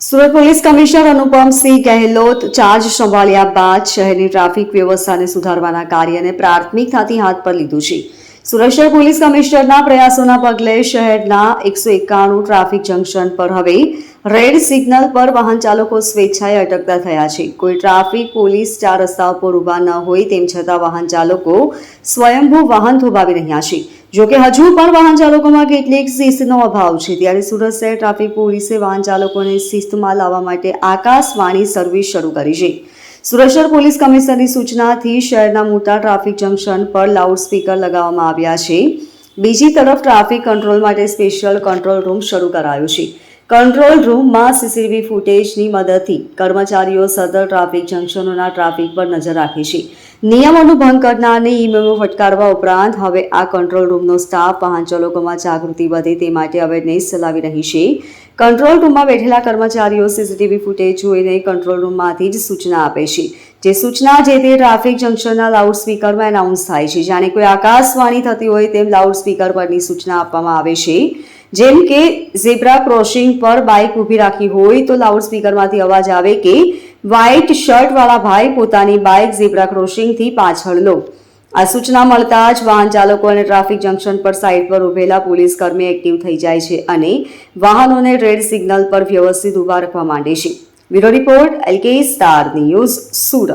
Surat police commissioner Anupamsinh Gehlot charge સંભાળ્યા બાદ શહેરની ટ્રાફિક વ્યવસ્થાને સુધારવાના કાર્યને પ્રાથમિકતાથી હાથ પર લીધું છે. શહેર પોલીસ કમિશનરના પ્રયાસોના પગલે શહેરના એકસો એકાણું ટ્રાફિક જંકશન પર હવે રેડ સિગ્નલ પર વાહન ચાલકો સ્વેચ્છાએ અટકતા થયા છે. કોઈ ટ્રાફિક પોલીસ ચાર રસ્તાઓ પર ઊભા ન હોય તેમ છતાં વાહન ચાલકો સ્વયંભૂ વાહન થોભાવી રહ્યા છે. જોકે હજુ પણ વાહન ચાલકોમાં કેટલીક શિસ્તનો અભાવ છે. ત્યારે સુરત શહેર ટ્રાફિક પોલીસે વાહન ચાલકોને શિસ્તમાં લાવવા માટે આકાશવાણી સર્વિસ શરૂ કરી છે. સુરત શહેર પોલીસ કમિશનરની સૂચનાથી શહેરના મોટા ટ્રાફિક જંકશન પર લાઉડ સ્પીકર લગાવવામાં આવ્યા છે. બીજી તરફ ટ્રાફિક કંટ્રોલ માટે સ્પેશિયલ કંટ્રોલ રૂમ શરૂ કરાયો છે. કંટ્રોલ રૂમમાં સીસીટીવી ફૂટેજની મદદથી કર્મચારીઓ સદર ટ્રાફિક જંકશનોના ટ્રાફિક પર નજર રાખે છે. નિયમોનું ભંગ કરનારને ઈમેમો ફટકારવા ઉપરાંત હવે આ કંટ્રોલ રૂમનો સ્ટાફ વાહન ચાલકોમાં જાગૃતિ વધે તે માટે અવેરનેસ ચલાવી રહી છે. કંટ્રોલ રૂમમાં બેઠેલા કર્મચારીઓ સીસીટીવી ફૂટેજ જોઈને કંટ્રોલ રૂમમાંથી જ સૂચના આપે છે. જે સૂચના જે તે ટ્રાફિક જંકશનના લાઉડ સ્પીકરમાં એનાઉન્સ થાય છે. જાણે કોઈ આકાશવાણી થતી હોય તેમ લાઉડ સ્પીકર પરની સૂચના આપવામાં આવે છે. જેમ કે ઝેબ્રા ક્રોસિંગ પર બાઇક ઊભી રાખી હોય તો લાઉડ સ્પીકરમાંથી અવાજ આવે કે વ્હાઇટ શર્ટવાળા ભાઈ પોતાની બાઇક ઝેબ્રા ક્રોસિંગથી પાછળ લો. આ સૂચના મળતા જ વાહન ચાલકો અને ટ્રાફિક જંકશન પર સાઇડ પર ઉભેલા પોલીસ કર્મી એક્ટિવ થઈ જાય છે અને વાહનોને રેડ સિગ્નલ પર વ્યવસ્થિત ઊભા રાખવા માંડે છે. Bureau report, LK star news, Surat.